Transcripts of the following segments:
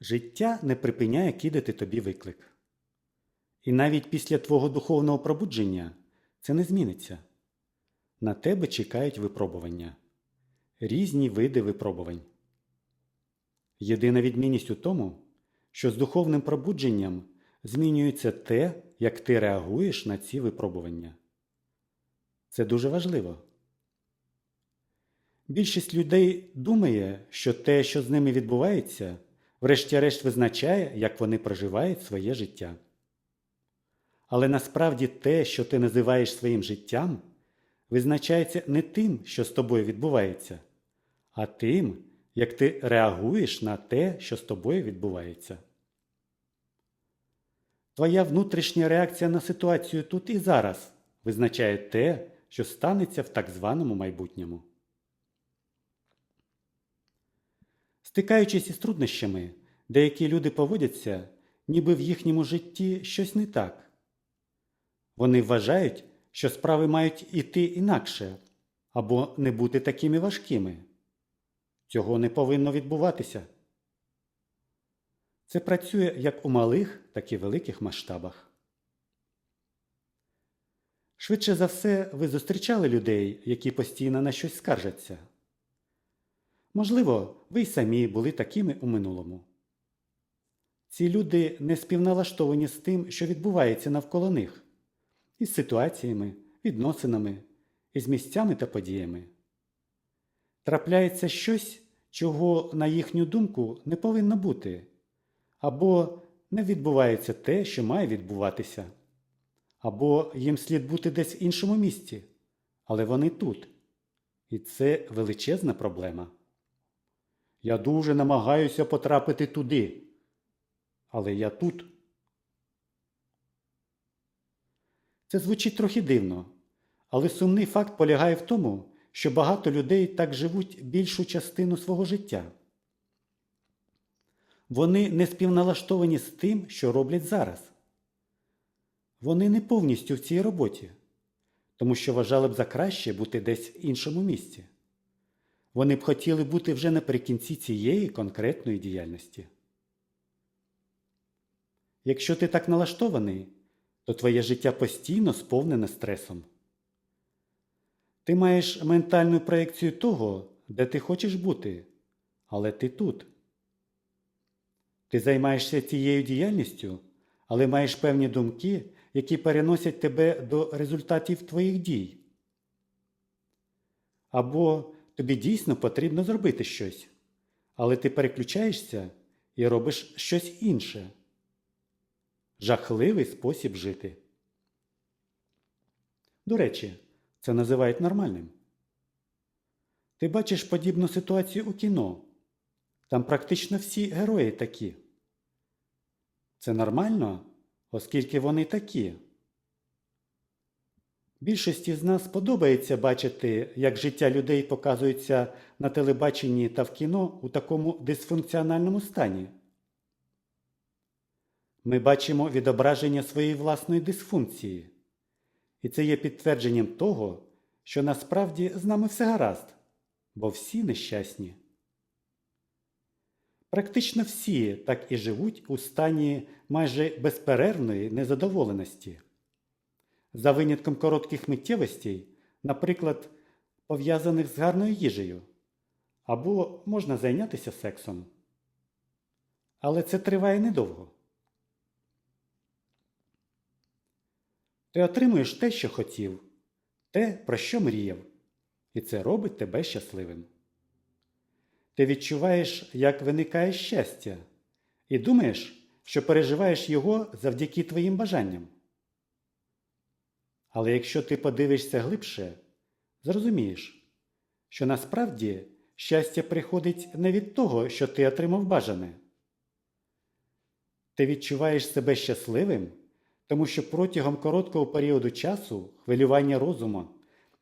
Життя не припиняє кидати тобі виклик. І навіть після твого духовного пробудження це не зміниться. На тебе чекають випробування, різні види випробувань. Єдина відмінність у тому, що з духовним пробудженням змінюється те, як ти реагуєш на ці випробування. Це дуже важливо. Більшість людей думає, що те, що з ними відбувається, врешті-решт визначає, як вони проживають своє життя. Але насправді те, що ти називаєш своїм життям, визначається не тим, що з тобою відбувається, а тим, як ти реагуєш на те, що з тобою відбувається. Твоя внутрішня реакція на ситуацію тут і зараз визначає те, що станеться в так званому майбутньому. Стикаючись із труднощами, деякі люди поводяться, ніби в їхньому житті щось не так. Вони вважають, що справи мають іти інакше або не бути такими важкими. Цього не повинно відбуватися. Це працює як у малих, так і великих масштабах. Швидше за все, ви зустрічали людей, які постійно на щось скаржаться. Можливо, ви й самі були такими у минулому. Ці люди не співналаштовані з тим, що відбувається навколо них, із ситуаціями, відносинами, із місцями та подіями. Трапляється щось, чого, на їхню думку, не повинно бути, або не відбувається те, що має відбуватися, або їм слід бути десь в іншому місці, але вони тут. І це величезна проблема. Я дуже намагаюся потрапити туди, але я тут. Це звучить трохи дивно, але сумний факт полягає в тому, що багато людей так живуть більшу частину свого життя. Вони не співналаштовані з тим, що роблять зараз. Вони не повністю в цій роботі, тому що вважали б за краще бути десь в іншому місці. Вони б хотіли бути вже наприкінці цієї конкретної діяльності. Якщо ти так налаштований, то твоє життя постійно сповнене стресом. Ти маєш ментальну проєкцію того, де ти хочеш бути, але ти тут. Ти займаєшся цією діяльністю, але маєш певні думки, які переносять тебе до результатів твоїх дій. Або тобі дійсно потрібно зробити щось, але ти переключаєшся і робиш щось інше. Жахливий спосіб жити. До речі, це називають нормальним. Ти бачиш подібну ситуацію у кіно. Там практично всі герої такі. Це нормально, оскільки вони такі. Більшості з нас подобається бачити, як життя людей показується на телебаченні та в кіно у такому дисфункціональному стані. Ми бачимо відображення своєї власної дисфункції. І це є підтвердженням того, що насправді з нами все гаразд, бо всі нещасні. Практично всі так і живуть у стані майже безперервної незадоволеності. За винятком коротких миттєвостей, наприклад, пов'язаних з гарною їжею, або можна зайнятися сексом. Але це триває недовго. Ти отримуєш те, що хотів, те, про що мріяв, і це робить тебе щасливим. Ти відчуваєш, як виникає щастя, і думаєш, що переживаєш його завдяки твоїм бажанням. Але якщо ти подивишся глибше, зрозумієш, що насправді щастя приходить не від того, що ти отримав бажане. Ти відчуваєш себе щасливим, тому що протягом короткого періоду часу хвилювання розуму,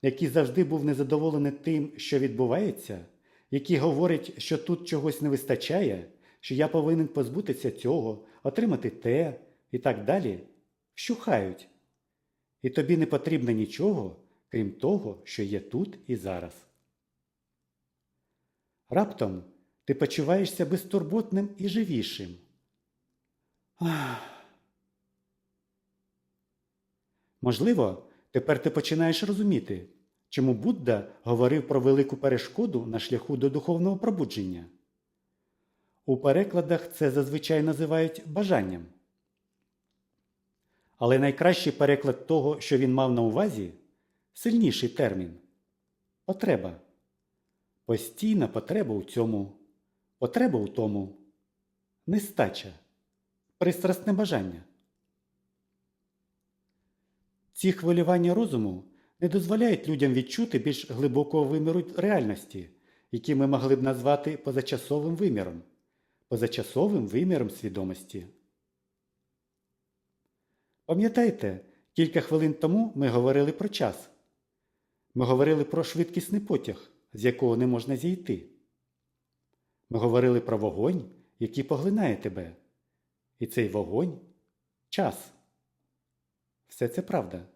який завжди був незадоволений тим, що відбувається, який говорить, що тут чогось не вистачає, що я повинен позбутися цього, отримати те і так далі, вщухають. І тобі не потрібно нічого, крім того, що є тут і зараз. Раптом ти почуваєшся безтурботним і живішим. Ах. Можливо, тепер ти починаєш розуміти, чому Будда говорив про велику перешкоду на шляху до духовного пробудження. У перекладах це зазвичай називають бажанням. Але найкращий переклад того, що він мав на увазі, сильніший термін потреба. Постійна потреба у цьому, потреба у тому, нестача, пристрасне бажання. Ці хвилювання розуму не дозволяють людям відчути більш глибокого виміру реальності, який ми могли б назвати позачасовим виміром, позачасовим виміром свідомості. Пам'ятаєте, кілька хвилин тому ми говорили про час. Ми говорили про швидкісний потяг, з якого не можна зійти. Ми говорили про вогонь, який поглинає тебе. І цей вогонь час. Все це правда.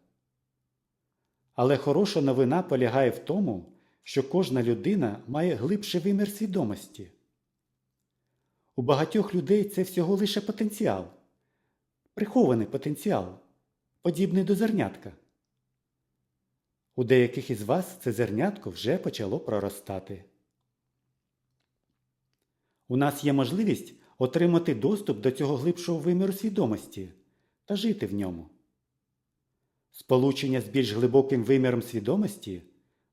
Але хороша новина полягає в тому, що кожна людина має глибший вимір свідомості. У багатьох людей це всього лише потенціал, прихований потенціал, подібний до зернятка. У деяких із вас це зернятко вже почало проростати. У нас є можливість отримати доступ до цього глибшого виміру свідомості та жити в ньому. Сполучення з більш глибоким виміром свідомості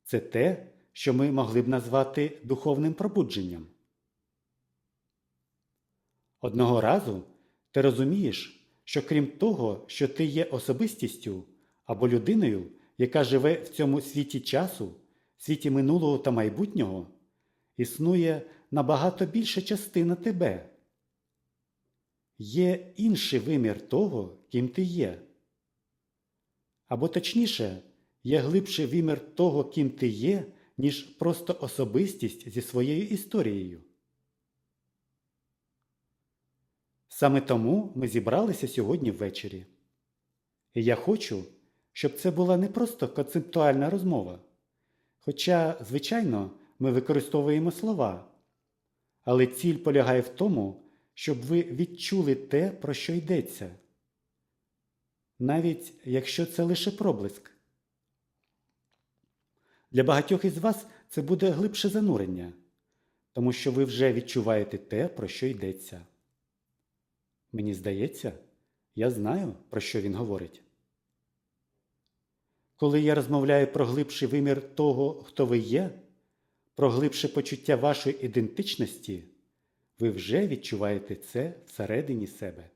це те, що ми могли б назвати духовним пробудженням. Одного разу ти розумієш, що крім того, що ти є особистістю або людиною, яка живе в цьому світі часу, світі минулого та майбутнього, існує набагато більша частина тебе. Є інший вимір того, ким ти є. Або точніше, є глибший вимір того, ким ти є, ніж просто особистість зі своєю історією. Саме тому ми зібралися сьогодні ввечері. І я хочу, щоб це була не просто концептуальна розмова. Хоча, звичайно, ми використовуємо слова, але ціль полягає в тому, щоб ви відчули те, про що йдеться навіть якщо це лише проблиск. Для багатьох із вас це буде глибше занурення, тому що ви вже відчуваєте те, про що йдеться. Мені здається, я знаю, про що він говорить. Коли я розмовляю про глибший вимір того, хто ви є, про глибше почуття вашої ідентичності, ви вже відчуваєте це всередині себе.